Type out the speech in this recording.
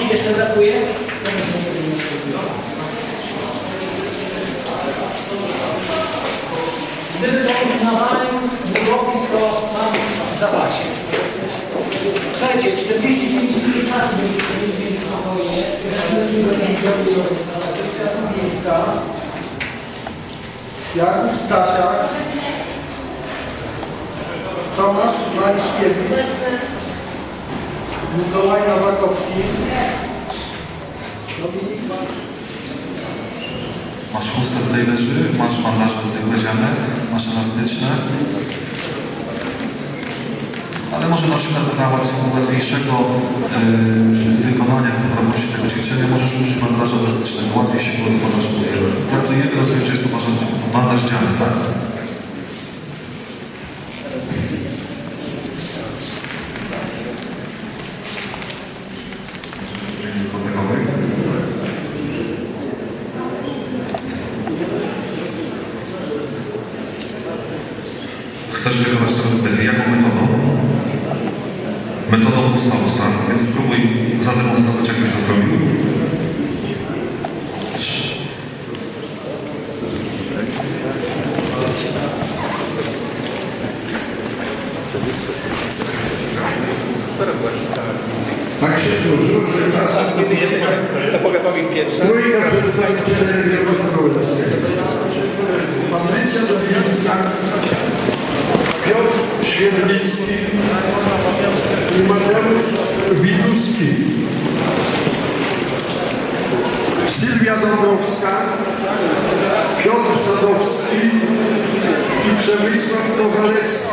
Komuś jeszcze brakuje? Gdyby to uznawałem długopis, to mam w zapasie. Słuchajcie, 45 minut czasu będziecie mieli, spokojnie. Jakub Stasiak, Tomasz Waliszkiewicz, Mikołaj Nowakowski, Masz chustę tutaj leży, masz bandaże zdejmowane, masz elastyczne. Ale może na przykład dla łatw- łatwiejszego yy, wykonania poprawienia tego ćwiczenia możesz użyć bandaża elastycznego. Łatwiej się go bandażuje. Traktujemy, rozumiem, że jest to bandaż dziany, tak? Chcesz wykonać teraz zdanie. Jaką metodą? Metodą ustawą, tak? Więc spróbuj zademonstrować, jak byś to zrobił. Tak się służył, że pierwszy. trójka przedstawicieli Świetlicki i Mateusz Widuski. Sylwia Dąbrowska, Piotr Sadowski i Przemysław Nowalecki.